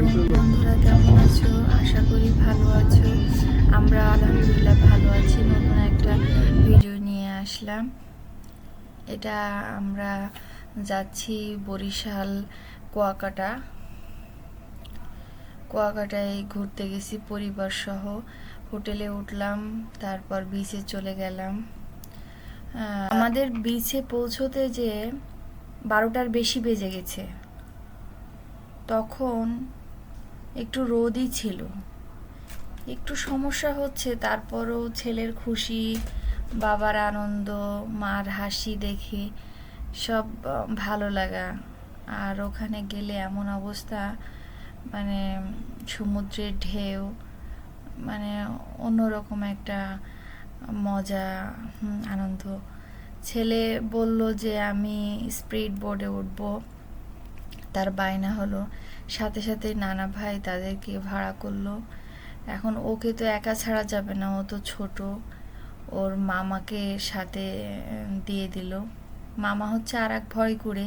আলাইকুম কেমন আছো? আশা করি ভালো আছো। আমরা আলহামদুলিল্লাহ ভালো আছি। নতুন একটা ভিডিও নিয়ে আসলাম। এটা আমরা যাচ্ছি বরিশাল, কুয়াকাটা। কুয়াকাটায় ঘুরতে গেছি পরিবার সহ। হোটেলে উঠলাম, তারপর বিচে চলে গেলাম। আমাদের বিচে পৌঁছতে যে বারোটার বেশি বেজে গেছে। তখন একটু রোদই ছিল। একটু সমস্যা হচ্ছে, তারপরও ছেলের খুশি, বাবার আনন্দ, মার হাসি দেখে সব ভালো লাগা। আর ওখানে গেলে এমন অবস্থা মানে সমুদ্রের ঢেউ মানে অন্যরকম একটা মজা আনন্দ। ছেলে বলল যে, আমি স্পিড বোর্ডে উঠবো। তার বায়না হলো সাথে সাথে নানা ভাই তাদেরকে ভাড়া করল। এখন ওকে তো একা ছাড়া যাবে না, ও তো ছোট। ওর মামাকে সাথে দিয়ে দিল। মামা হচ্ছে আর এক ভয় করে।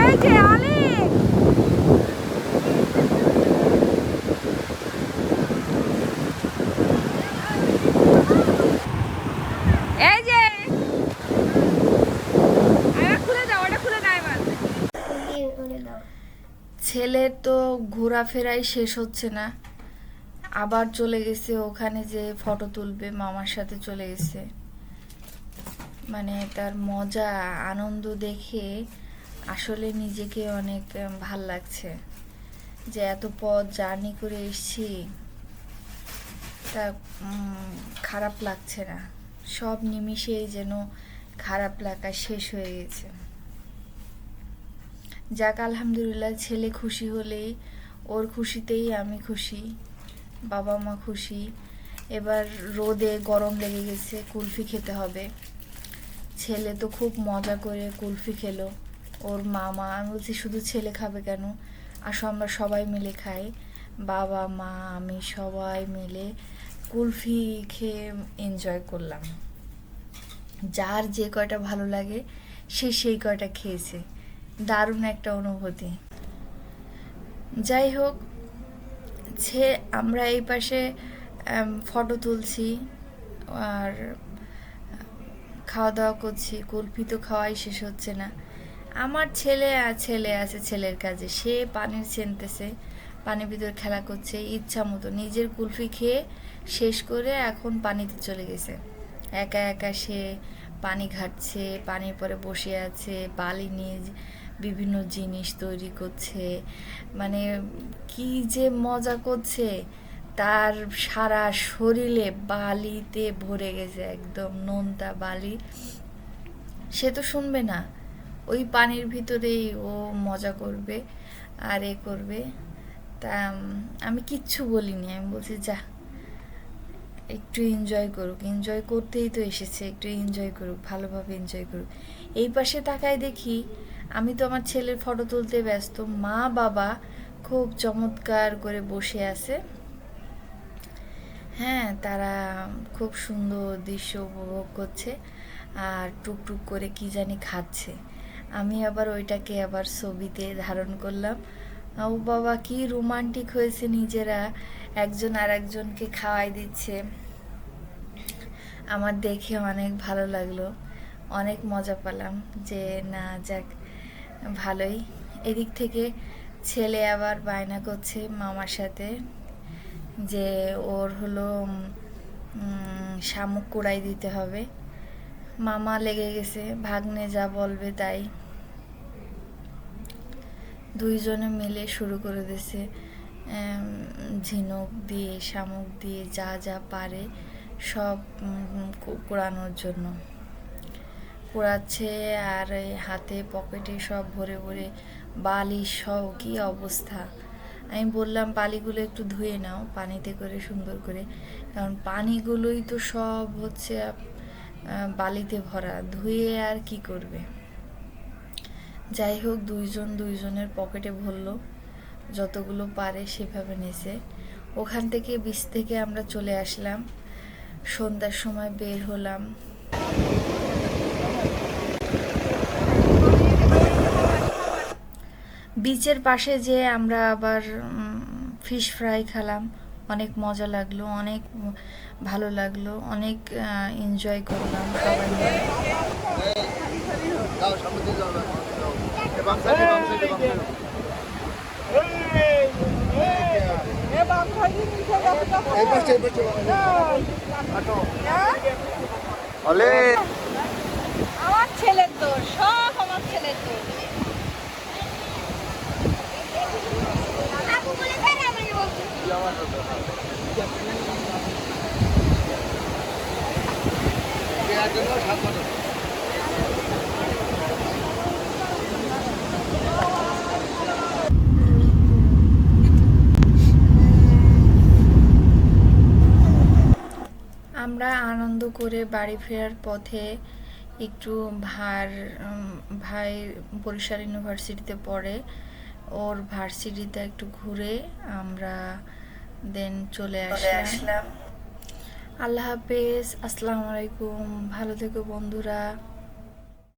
এই যে আলী এই যে আরে খুলে দাও ওটা খুলে দাও এবার ছেলের তো ঘোরাফেরাই শেষ হচ্ছে না। আবার চলে গেছে, ওখানে যে ফটো তুলবে, মামার সাথে চলে গেছে। মানে তার মজা, আনন্দ দেখে আসলে নিজেকে অনেক ভালো লাগছে। যে এত পথ জার্নি করে এসেছি, তা খারাপ লাগছে না। সব নিমিষেই যেন খারাপ লাগা শেষ হয়ে গেছে। যাক, আলহামদুলিল্লাহ, ছেলে খুশি হলেই ওর খুশিতেই আমি খুশি, বাবা মা খুশি। এবার রোদে গরম লেগে গেছে, কুলফি খেতে হবে। ছেলে তো খুব মজা করে কুলফি খেলো, ওর মামা। আমি বলছি, শুধু ছেলে খাবে কেন? আসো, আমরা সবাই মিলে খাই। বাবা, মা, আমি সবাই মিলে কুলফি খেয়ে এনজয় করলাম। যার যে কয়টা ভালো লাগে, সে সেই কয়টা খেয়েছে। দারুণ একটা অনুভূতি। যাই হোক ছে আমরা এই পাশে ফটো তুলছি, আর খাওয়া দাওয়া করছি কুলফি তো খাওয়াই শেষ হচ্ছে না। আমার ছেলে ছেলে আছে ছেলের কাজে, সে পানির ছেনতেছে, পানির ভিতর খেলা করছে, ইচ্ছা মতো। নিজের কুলফি খেয়ে শেষ করে এখন পানিতে চলে গেছে। একা একা সে পানি ঘাটছে, পানির পরে বসে আছে, বালি নিয়ে বিভিন্ন জিনিস তৈরি করছে মানে কি যে মজা করছে, তার সারা শরীরে বালিতে ভরে গেছে একদম নোনতা বালি। সে তো শুনবে না, ওই পানির ভিতরেই ও মজা করবে, আর এ করবে। তা আমি কিচ্ছু বলিনি, আমি বলছি যা। একটু এনজয় করুক এনজয় করতেই তো এসেছে, একটু এনজয় করুক, ভালোভাবে এনজয় করুক। এই পাশে তাকায় দেখি, আমি তো আমার ছেলের ফটো তুলতে ব্যস্ত, মা বাবা খুব চমৎকার করে বসে আছে। হ্যাঁ তারা খুব সুন্দর দৃশ্য উপভোগ করছে, আর টুকটুক করে কি জানি খাচ্ছে। আমি আবার ওইটাকে আবার ছবিতে ধারণ করলাম। ও বাবা, কি রোমান্টিক হয়েছে নিজেরা, একজন আর একজনকে খাওয়াই দিচ্ছে। আমার দেখে অনেক ভালো লাগল। অনেক মজা পেলাম যে, না, যাক, ভালোই। এদিক থেকে ছেলে আবার বায়না করছে মামার সাথে যে, ওর হলো শামুক কুড়াই দিতে হবে। মামা লেগে গেছে, ভাগ্নে যা বলবে তাই। দুইজনে মিলে শুরু করে দিছে ঝিনুক দিয়ে, শামুক দিয়ে যা যা পারে। সব কুড়ানোর জন্য। কুড়াচ্ছে আর এই হাতে পকেটে সব ভরে ভরে বালি সব কি অবস্থা? আমি বললাম, বালিগুলো একটু ধুয়ে নাও, পানিতে করে সুন্দর করে। কারণ পানিগুলোই তো সব হচ্ছে বালিতে ভরা। ধুয়ে আর কি করবে? যাই হোক, দুইজন দুইজনের পকেটে ভরল। যতগুলো পারে সেভাবে নেছে। ওখান থেকে, বিচ থেকে আমরা চলে আসলাম। সন্ধ্যার সময় বের হলাম বিচের পাশে যে আমরা আবার ফিশ ফ্রাই খেলাম অনেক মজা লাগল অনেক ভালো লাগল অনেক এনজয় করলাম সবাই আমার ছেলের দোষ সব আমার ছেলের দোষ। আমরা আনন্দ করে বাড়ি ফেরার পথে একটু ভার ভাই বরিশাল ইউনিভার্সিটিতে পড়ে। ওর ভার্সিটিতে একটু ঘুরে আমরা দেন চলে আসলাম। আল্লাহ হাফেজ আসসালামু আলাইকুম। ভালো থেকো বন্ধুরা।